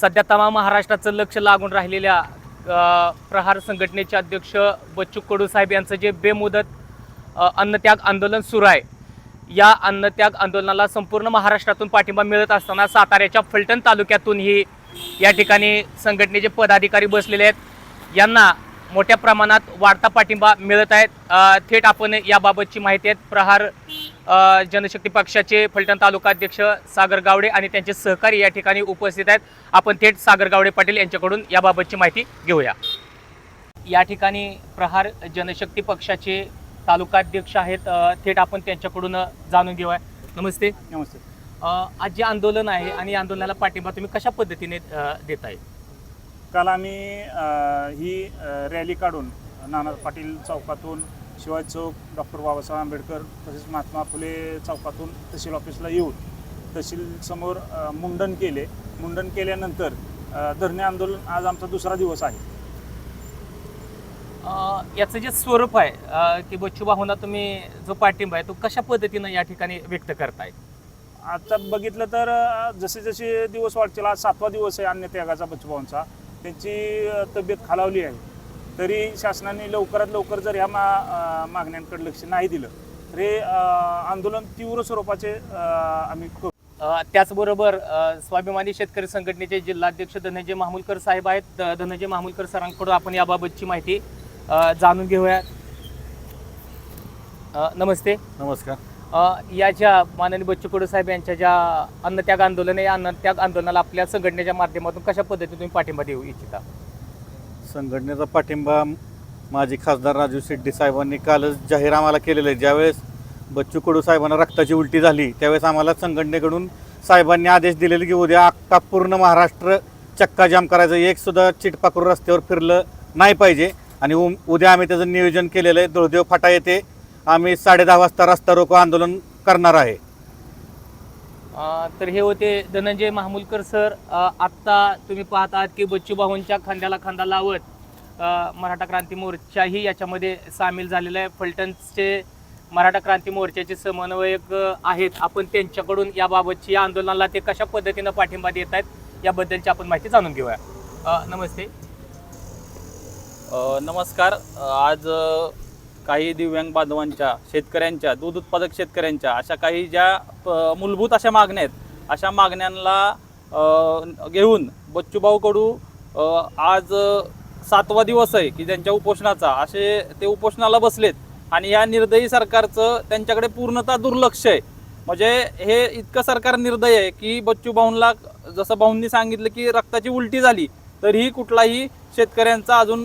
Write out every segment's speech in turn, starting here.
सध्या तमाम महाराष्ट्राचं लक्ष लागून राहिलेल्या प्रहार संघटनेचे अध्यक्ष बच्चू कडू साहेब यांचं जे बेमुदत अन्नत्याग आंदोलन सुरू आहे. या अन्नत्याग आंदोलनाला संपूर्ण महाराष्ट्रातून पाठिंबा मिळत असताना साताऱ्याच्या फलटण तालुक्यातूनही या ठिकाणी संघटनेचे पदाधिकारी बसलेले आहेत. यांना मोठ्या प्रमाणात वाढता पाठिंबा मिळत आहेत. थेट आपण याबाबतची माहिती आहेत. प्रहार जनशक्ती पक्षाचे फलटण तालुका अध्यक्ष सागर गावडे आणि त्यांचे सहकारी या ठिकाणी उपस्थित आहेत. आपण थेट सागर गावडे पाटील यांच्याकडून याबाबतची माहिती घेऊया. या ठिकाणी प्रहार जनशक्ती पक्षाचे तालुका अध्यक्ष आहेत थेट आपण त्यांच्याकडून जाणून घेऊया. नमस्ते. नमस्ते. आज जे आंदोलन आहे आणि आंदोलनाला पाठिंबा तुम्ही कशा पद्धतीने देत आहे काल आम्ही ही रॅली काढून नाना पाटील चौकातून शिवाजी चौक डॉक्टर बाबासाहेब आंबेडकर तसेच महात्मा फुले चौकातून तहसील ऑफिसला येऊन तहसील समोर अ, मुंडन केले. मुंडन केल्यानंतर धरणे आंदोलन आज आमचा दुसरा दिवस आहे. याचं जे स्वरूप आहे की बच्चू भाऊंना तुम्ही जो पाठिंबा आहे तो कशा पद्धतीनं या ठिकाणी व्यक्त करताय आता बघितलं तर जसे जसे दिवस वाढतील आज सातवा दिवस आहे अन्नत्यागाचा बच्चूभाऊंचा त्यांची तब्येत खालावली आहे. तरी शासनाने लवकरात लवकर जर ह्या मा मागण्यांकडे लक्ष नाही दिलं तर हे आंदोलन तीव्र स्वरूपाचे आम्ही करू. त्याचबरोबर स्वाभिमानी शेतकरी संघटनेचे जिल्हाध्यक्ष धनंजय मामुलकर साहेब आहेत. धनंजय मामुलकर सरांकडून आपण याबाबतची माहिती जाणून घेऊया. अ, नमस्ते. नमस्कार. याच्या या ज्या माननीय बच्चू कडू साहेब यांच्या ज्या अन्नत्याग आंदोलन आहे या अन्नत्याग आंदोलनाला आपल्या संघटनेच्या माध्यमातून कशा पद्धतीने तुम्ही पाठिंबा देऊ इच्छिता? संघटनेचा पाठिंबा माजी खासदार राजू शेट्टी साहेबांनी कालच जाहीर आम्हाला केलेलं आहे. ज्यावेळेस बच्चू कडू साहेबांना रक्ताची उलटी झाली त्यावेळेस आम्हाला संघटनेकडून साहेबांनी आदेश दिलेले की उद्या अख्खा पूर्ण महाराष्ट्र चक्काजाम करायचं. एक सुद्धा चिटपाकरू रस्त्यावर फिरलं नाही पाहिजे. आणि उद्या आम्ही त्याचं नियोजन केलेलं आहे. दुर्देव फाटा येथे आम्ही साडेदहा वाजता रस्ता रोको आंदोलन करणार आहे. अ, तर हे होते धनंजय मामुलकर सर. अ, आत्ता तुम्ही पाहत आहात की बच्चू भाऊंच्या खांद्याला खांदा लावत अ, मराठा क्रांती मोर्चाही याच्यामध्ये सामील झालेला आहे. फलटणचे मराठा क्रांती मोर्चाचे समन्वयक अ, आहेत. आपण त्यांच्याकडून याबाबतची या आंदोलनाला ते कशा पद्धतीनं पाठिंबा देत आहेत याबद्दलची आपण माहिती जाणून घेऊया. अ, नमस्ते. अ, नमस्कार. आज अ, काही दिव्यांग बांधवांच्या शेतकऱ्यांच्या दूध उत्पादक शेतकऱ्यांच्या अशा काही ज्या मूलभूत अशा मागण्या आहेत अशा मागण्यांना घेऊन बच्चूभाऊ कडू आज सातवा दिवस आहे की त्यांच्या उपोषणाचा. असे ते उपोषणाला बसलेत आणि या निर्दयी सरकारचं त्यांच्याकडे पूर्णतः दुर्लक्ष आहे. म्हणजे हे इतकं सरकार निर्दय आहे की बच्चू भाऊंला जसं भाऊंनी सांगितलं की रक्ताची उलटी झाली तरीही कुठलाही शेतकऱ्यांचा अजून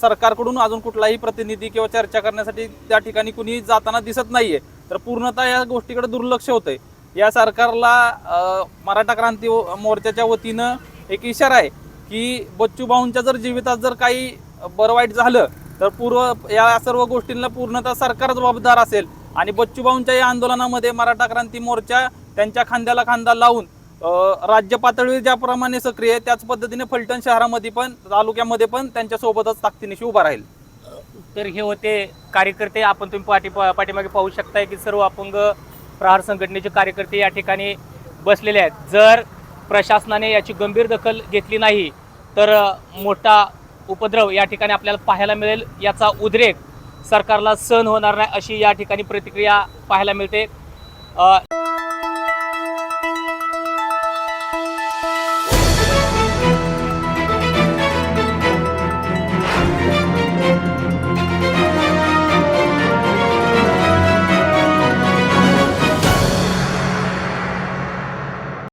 सरकारकडून अजून कुठलाही प्रतिनिधी किंवा चर्चा करण्यासाठी त्या ठिकाणी कुणी जाताना दिसत नाहीये. तर पूर्णतः या गोष्टीकडे दुर्लक्ष होतंय. या सरकारला मराठा क्रांती मोर्चाच्या वतीनं एक इशारा आहे की बच्चू भाऊंच्या जर जीवितात जर काही बरं वाईट झालं तर पूर्व या सर्व गोष्टींना पूर्णतः सरकार जबाबदार असेल. आणि बच्चू भाऊंच्या या आंदोलनामध्ये मराठा क्रांती मोर्चा त्यांच्या खांद्याला खांदा लावून राज्य पातळीवर ज्याप्रमाणे सक्रिय आहे त्याच पद्धतीने फलटण शहरामध्ये पण तालुक्यामध्ये पण त्यांच्यासोबतच ताकदीनिशी उभा राहील. तर हे होते कार्यकर्ते. आपण तुम्ही पाठी पाठीमागे पाहू शकताय की सर्व अपंग प्रहार संघटनेचे कार्यकर्ते या ठिकाणी बसलेले आहेत. जर प्रशासनाने याची गंभीर दखल घेतली नाही तर मोठा उपद्रव या ठिकाणी आपल्याला पाहायला मिळेल. याचा उद्रेक सरकारला सहन होणार नाही अशी या ठिकाणी प्रतिक्रिया पाहायला मिळते.